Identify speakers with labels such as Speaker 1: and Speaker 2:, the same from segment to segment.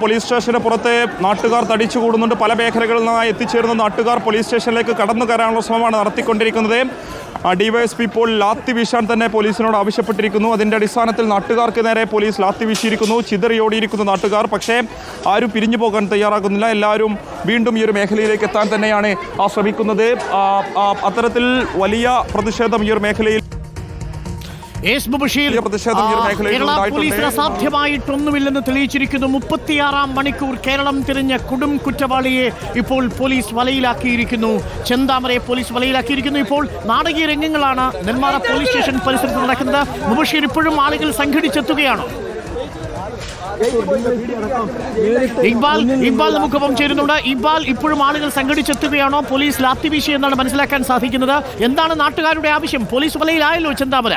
Speaker 1: Police സ്റ്റേഷന് പുറത്തെ നാട്ടുകാർ തടിച്ചു കൂടുന്നുണ്ട് പല മേഖലകളിൽ നിന്നായി എത്തിച്ചേർന്ന നാട്ടുകാർ പോലീസ് സ്റ്റേഷനിലേക്ക് കടന്നു കയറാനുള്ള ശ്രമമാണ് നടത്തിക്കൊണ്ടിരിക്കുന്നത്. ഡിവൈഎസ്പി ഇപ്പോൾ ലാത്തി വീശാൻ തന്നെ പോലീസിനോട് ആവശ്യപ്പെട്ടിരിക്കുന്നു. അതിന്റെ അടിസ്ഥാനത്തിൽ നാട്ടുകാർക്ക് നേരെ പോലീസ് ലാത്തി വീശിയിരിക്കുന്നു. ചിതറിയോടിയിരിക്കുന്ന നാട്ടുകാർ. പക്ഷേ ആരും പിരിഞ്ഞു പോകാൻ തയ്യാറാകുന്നില്ല. എല്ലാവരും വീണ്ടും ഈ ഒരു മേഖലയിലേക്ക് എത്താൻ തന്നെയാണ് ശ്രമിക്കുന്നത്. അത്തരത്തിൽ വലിയ പ്രതിഷേധം ഈ ഒരു മേഖലയിൽ
Speaker 2: കേരള. പോലീസിന് അസാധ്യമായിട്ടൊന്നുമില്ലെന്ന് തെളിയിച്ചിരിക്കുന്നു. മുപ്പത്തിയാറാം മണിക്കൂർ കേരളം തിരിഞ്ഞ കൊടും കുറ്റവാളിയെ ഇപ്പോൾ പോലീസ് വലയിലാക്കിയിരിക്കുന്നു. ചെന്താമരയെ പോലീസ് വലയിലാക്കിയിരിക്കുന്നു. ഇപ്പോൾ നാടകീയ രംഗങ്ങളാണ് നെന്മാറ പോലീസ് സ്റ്റേഷൻ പരിസരത്ത് നടക്കുന്നത്. മുബഷീർ ഇപ്പോഴും ആളുകൾ സംഘടിച്ചെത്തുകയാണ്. ഇക്ബാൽ ഇക്ബാൽ നമുക്കൊപ്പം ചേരുന്നുണ്ട്. ഇക്ബാൽ ഇപ്പോഴും ആളുകൾ സംഘടിച്ചെത്തുകയാണോ? പോലീസ് ലാത്തി വീശി എന്നാണ് മനസ്സിലാക്കാൻ സാധിക്കുന്നത്. എന്താണ് നാട്ടുകാരുടെ ആവശ്യം? പോലീസ് വലയിലായല്ലോ ചെന്താമര.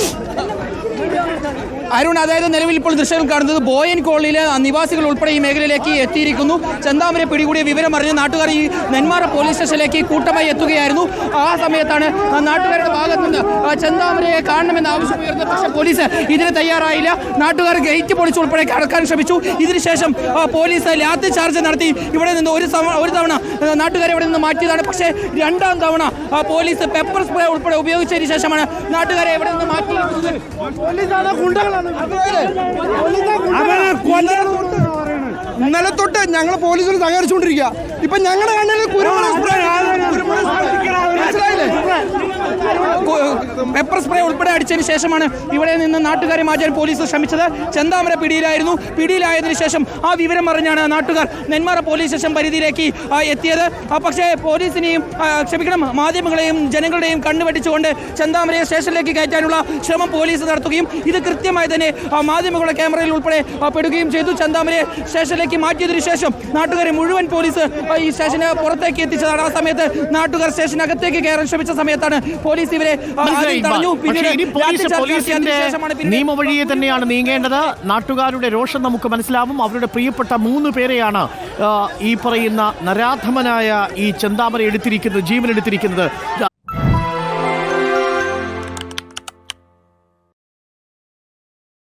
Speaker 3: അരുൺ അതായത് നിലവിൽ ഇപ്പോൾ ദൃശ്യങ്ങൾ കാണുന്നത് ബോയൻ കോളിലെ നിവാസികൾ ഉൾപ്പെടെ ഈ മേഖലയിലേക്ക് എത്തിയിരിക്കുന്നു. ചന്താമരെ പിടികൂടിയ വിവരം അറിഞ്ഞ് നാട്ടുകാർ ഈ നെന്മാറ പോലീസ് സ്റ്റേഷനിലേക്ക് കൂട്ടമായി എത്തുകയായിരുന്നു. ആ സമയത്താണ് നാട്ടുകാരുടെ ഭാഗത്ത് നിന്ന് ചെന്താമരയെ കാണണമെന്ന് ആവശ്യം പക്ഷെ പോലീസ് ഇതിന് തയ്യാറായില്ല. നാട്ടുകാർ ഗേറ്റ് പൊളിച്ച് ഉൾപ്പെടെ കടക്കാൻ ശ്രമിച്ചു. ഇതിനുശേഷം പോലീസ് ലാത്തി ചാർജ് നടത്തി ഇവിടെ നിന്ന് ഒരു ഒരു തവണ നാട്ടുകാരെ ഇവിടെ നിന്ന് മാറ്റിയതാണ്. പക്ഷേ രണ്ടാം തവണ പോലീസ് പെപ്പർ സ്പ്രേ ഉൾപ്പെടെ ഉപയോഗിച്ചതിന് ശേഷമാണ് നാട്ടുകാരെ ഇവിടെ നിന്ന്
Speaker 4: അവനെ കൊല്ലാൻ ഇന്നലെ തൊട്ട് ഞങ്ങൾ പോലീസിൽ സഹകരിച്ചുകൊണ്ടിരിക്കുക. ഇപ്പൊ ഞങ്ങളുടെ കണ്ണിൽ കുരുമുളക് കുരുമുളക് സ്പ്രേ മനസ്സിലായില്ലേ
Speaker 3: പെപ്പർ സ്പ്രേ ഉൾപ്പെടെ അടിച്ചതിന് ശേഷമാണ് ഇവിടെ നിന്ന് നാട്ടുകാരെ മാറ്റാൻ പോലീസ് ശ്രമിച്ചത്. ചെന്താമര പിടിയിലായിരുന്നു. പിടിയിലായതിനു ശേഷം ആ വിവരം അറിഞ്ഞാണ് നാട്ടുകാർ നെന്മാറ പോലീസ് സ്റ്റേഷൻ പരിധിയിലേക്ക് എത്തിയത്. പക്ഷേ പോലീസിനെയും ക്ഷമിക്കണം മാധ്യമങ്ങളെയും ജനങ്ങളുടെയും കണ്ണുവെട്ടിച്ചുകൊണ്ട് ചെന്താമരയെ സ്റ്റേഷനിലേക്ക് കയറ്റാനുള്ള ശ്രമം പോലീസ് നടത്തുകയും ഇത് കൃത്യമായി തന്നെ മാധ്യമങ്ങളുടെ ക്യാമറയിൽ ഉൾപ്പെടെ പെടുകയും ചെയ്തു. ചെന്താമരയെ സ്റ്റേഷനിലേക്ക് മാറ്റിയതിനു ശേഷം നാട്ടുകാരെ മുഴുവൻ പോലീസ് ഈ സ്റ്റേഷന് പുറത്തേക്ക് എത്തിച്ചതാണ്. ആ സമയത്ത് നാട്ടുകാർ സ്റ്റേഷനകത്തേക്ക് കയറാൻ ശ്രമിച്ച സമയത്താണ് പോലീസ് ഇവരെ തടഞ്ഞു. പിന്നീട്
Speaker 2: ഇനി പോലീസ്. പോലീസിന്റെ നിയമവഴിയെ തന്നെയാണ് നീങ്ങേണ്ടത് നാട്ടുകാരുടെ രോഷം നമുക്ക് മനസ്സിലാവും അവരുടെ പ്രിയപ്പെട്ട മൂന്ന് പേരെയാണ് ഈ പറയുന്ന നരാധമനായ ഈ ചെന്താമര എടുത്തിരിക്കുന്നത് ജീവൻ എടുത്തിരിക്കുന്നത്